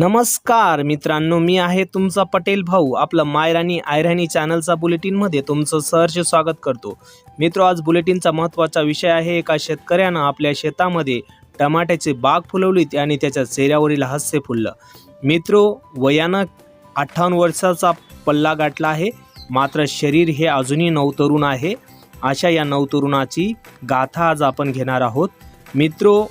नमस्कार मित्रांनो मी आहे तुमचा पटेल भाऊ. आपलं मायराणी आयराणी चॅनलचा बुलेटिनमध्ये तुमचं सहर्ष स्वागत करतो. मित्र आज बुलेटिनचा महत्त्वाचा विषय आहे एका शेतकऱ्यानं आपल्या शेतामध्ये टमाट्याची बाग फुलवली आणि त्याच्या चेहऱ्यावरील हास्य फुललं. मित्रो वयानं अठ्ठावन्न वर्षाचा पल्ला गाठला आहे. मात्र शरीर हे अजूनही नवतरुण आहे. अशा या नवतरुणाची गाथा आज आपण घेणार आहोत. मित्रो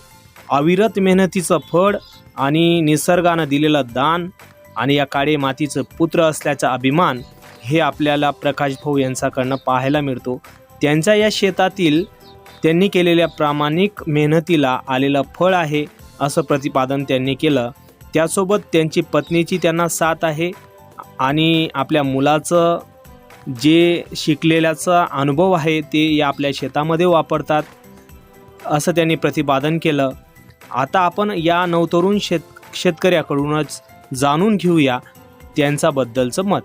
अविरत मेहनतीचं फळ आणि निसर्गानं दिलेलं दान आणि या काळे मातीचं पुत्र असल्याचा अभिमान हे आपल्याला प्रकाश भाऊ यांच्याकडनं पाहायला मिळतो. त्यांच्या या शेतातील त्यांनी केलेल्या प्रामाणिक मेहनतीला आलेलं फळ आहे असं प्रतिपादन त्यांनी केलं. त्यासोबत त्यांची पत्नीची त्यांना साथ आहे आणि आपल्या मुलाचं जे शिकलेल्याचा अनुभव आहे ते या आपल्या शेतामध्ये वापरतात असं त्यांनी प्रतिपादन केलं. आता आपण या नवतरुण शेत शेतकऱ्याकडूनच जाणून घेऊया त्यांच्याबद्दलचं मत.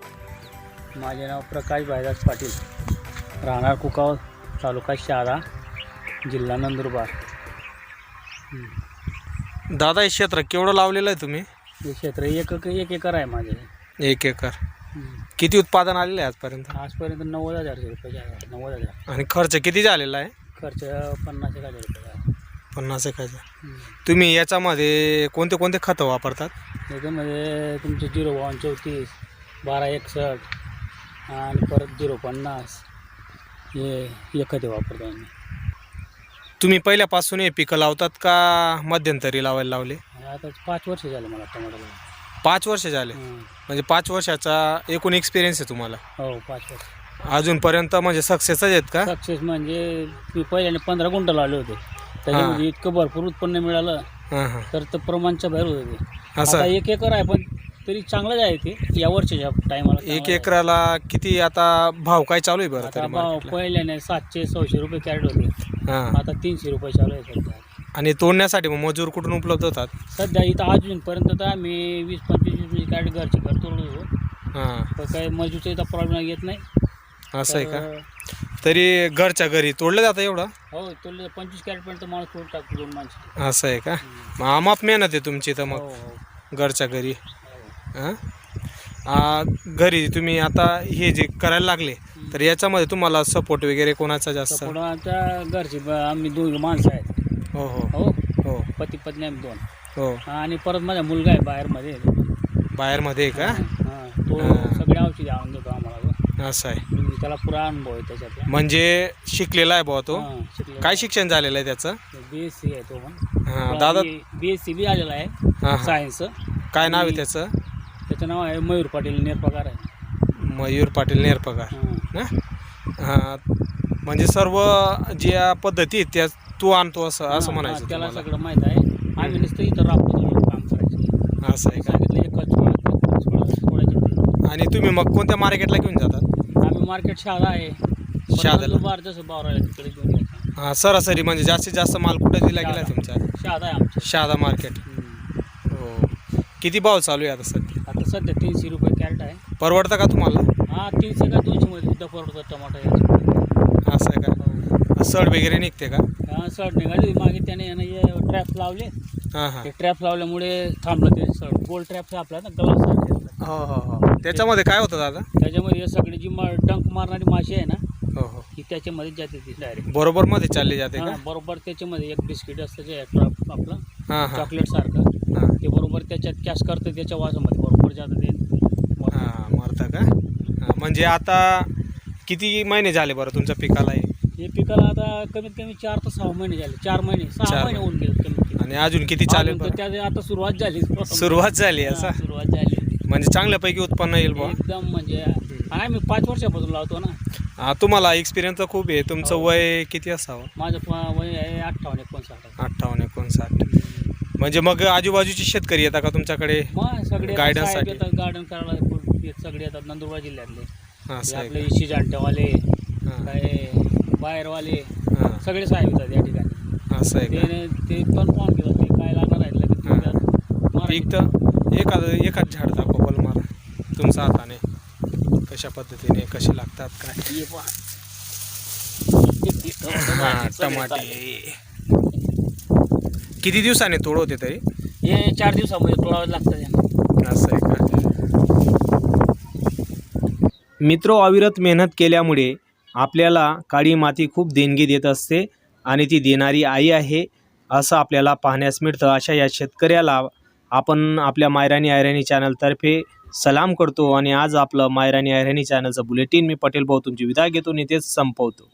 माझे नाव प्रकाश भाईदास पाटील राहणार कुकाव तालुका शहादा जिल्हा नंदुरबार. दादा हे क्षेत्र केवढं लावलेलं आहे तुम्ही? हे क्षेत्र एक एक एकर आहे माझे. एक एकर. किती उत्पादन आलेलं आहे आजपर्यंत? आजपर्यंत नव्वद हजारशे रुपये नव्वद हजार. आणि खर्च किती झालेला आहे? खर्च पन्नास एक हजार रुपये आहे पन्नास एक हजार. तुम्ही याच्यामध्ये कोणते कोणते खतं वापरतात? त्याच्यामध्ये तुमचे झिरो बावन्न चौतीस बारा एकसष्ट आणि परत झिरो पन्नास हे एकते वापरतो आम्ही. तुम्ही पहिल्यापासून हे पिकं लावतात का मध्यंतरी लावायला लावले? आता पाच वर्ष झाले मला टमाटोला पाच वर्ष झाले. म्हणजे पाच वर्षाचा एकूण एक्सपिरियन्स आहे तुम्हाला. हो पाच वर्ष. अजूनपर्यंत म्हणजे सक्सेसच आहेत का? सक्सेस म्हणजे मी पहिल्याने पंधरा गुंठ लावले होते. त्याच्यामध्ये इतकं भरपूर उत्पन्न मिळालं हां हां. तर ते प्रमाणच्या बाहेर होते ते. असं आता एक एकर आहे पण तरी चांगलंच आहे ते या वर्षाच्या टायमाला एक एकराला किती आता भाव काय चालू आहे बरं आता तरी भाव market ला? पहिल्याने सातशे सहाशे रुपये कॅरेट होते. हां. आता तीनशे रुपये चालू आहे सध्या. आणि तोडण्यासाठी मग मजूर कुठून उपलब्ध होतात? सध्या इथं अजूनपर्यंत तर आम्ही वीस पंचवीस वीस कॅरेट घरचे घर तोडलो हां. पण काही मजूरचा इथं प्रॉब्लेम येत नाही. असं आहे का? तर, तरी घरच्या घरी तोडलं जातं एवढं? हो पंचवीस कॅरेटपर्यंत माणूस टाकतो दोन माणसं. असं आहे का? मग आमाप मेहनत आहे तुमची तर हो मग हो घरच्या घरी. हो. हां? आ, घरी तुम्ही आता हे जे करायला लागले तर याच्यामध्ये तुम्हाला सपोर्ट वगैरे कोणाचा जास्त? तर पुढं आमच्या घरची ब- आम्ही दोन माणसं आहेत. हो हो. हो? हो. पती पत्नी आम्ही दोन. हो. आणि परत माझा मुलगा आहे बाहेरमध्ये. बाहेरमध्ये आहे का? हा, तो हा. सगळे औषधी आणून देतो असं आहे. त्याला पुरा अनुभव आहे त्याच्यातला. म्हणजे शिकलेला आहे बुवा तो. काय शिक्षण झालेलं आहे त्याचं? बी एस सी आहे तो पण. हां दादा बी एस सी बी आलेला आहे. हां हां. सायन्स काय नाव आहे त्याचं? त्याचं नाव आहे मयूर पाटील नेरपगार आहे. मयूर पाटील नेरपगार. हा. ना? हां म्हणजे सर्व ज्या पद्धती आहेत त्या तू आणतो असं असं हा, म्हणायचं त्याला तुम्हाला. सगळं माहीत आहे. आम्ही नुसतं इथं राबतो काम करायचं. असं आहे का? सांगितलं एकच सोळा सोळाचे आणि तुम्ही मग कोणत्या मार्केटला घेऊन जातात? आम्ही मार्केट शहादा आहे. शहाद्याला? बार जसं बावर आहे तिकडे घेऊन. हां सरासरी म्हणजे जास्तीत जास्त माल कुठे दिला गेला तुमच्या शहादा आहे आमचं. शहादा मार्केट. हम्म. हो. किती भाव चालू आहे आता सध्या? आता सध्या तीनशे रुपये कॅरेट आहे. परवडतं का तुम्हाला? हा तीनशे का दोनशे मध्ये सुद्धा परवडतात टमाटर याचे. असं आहे का? सड वगैरे निघते का? हा सड निघाली. मागे त्याने यानं हे ट्रॅप लावले. हां हां. ते ट्रॅप लावल्यामुळे थांबलं ते सड. गोल ट्रॅप आपला ना सारखे. हो हो हो. त्याच्यामध्ये काय होतं दादा? त्याच्यामध्ये हे सगळी जी मा- डंक मारणारी माशी आहे ना हो हो. त्याच्यामध्ये जाते ती डायरेक्ट बरोबर मध्ये चालली जाते का? बरोबर त्याच्यामध्ये एक बिस्किट असतं जे आपलं हां हां. चॉकलेट सारखं. हां. ते बरोबर त्याच्यात कॅश करतं त्याच्या वासामध्ये बरोबर जातं ते. मरतं. हां मरतं का? हां म्हणजे आता किती महिने झाले बरं तुमच्या पिकाला हे? हे पिकाला आता कमीत कमी चार ते सहा महिने झाले. चार महिने सहा चार महिने होऊन गेले कमीत कमी. आणि अजून किती चालेल अजून तर बरं? त्याची आता सुरुवात झाली सुरुवात झाली हा, असं? सुरुवात झाली. म्हणजे चांगल्यापैकी उत्पन्न येईल बुवा. एकदम म्हणजे आम्ही पाच वर्षापासून लावतो ना. हा, तुम्हाला एक्सपिरियन्स तर खूप आहे. तुमचं हो. वय किती असावं? माझं प- वय आहे अठ्ठावन्न एकोणसाठ. अठ्ठावन्न एकोणसाठ. म्हणजे मग आजूबाजूचे शेतकरी येतात का तुमच्याकडे? मग सगळे Guidance साहेबसाठी. येतात गार्डन करायला सगळे येतात नंदुरबार जिल्ह्यातले. हे आपले इशी हां, काय बाहेरवाले हां, सगळे साहेब येतात या ठिकाणी. असं आहे का ते ते पण पाहून घेतात ते काय लागणार आहे लगेच हां. त्याच्यात मराठी- पीक तर एखाद एकाच झाड कशा पद्धतीने कसे लागतात काय? हे टमाटे. किती दिवसाने तोड होते तरी? हे चार दिवसामध्ये तोडावं लागतं त्यांना असं आहे का? मित्र अविरत मेहनत केल्यामुळे आपल्याला काळी माती खूप देणगी देत असते आणि ती देणारी आई आहे असं आपल्याला पाहण्यास मिळतं. अशा या शेतकऱ्याला आपण आपल्या मायरानी आयराणी चॅनलतर्फे सलाम करतो आणि आज आपलं मायराणी आयराणी चॅनलचं बुलेटिन मी पटेल भाऊ तुमची विदा घेतो. आणि तेच संपवतो.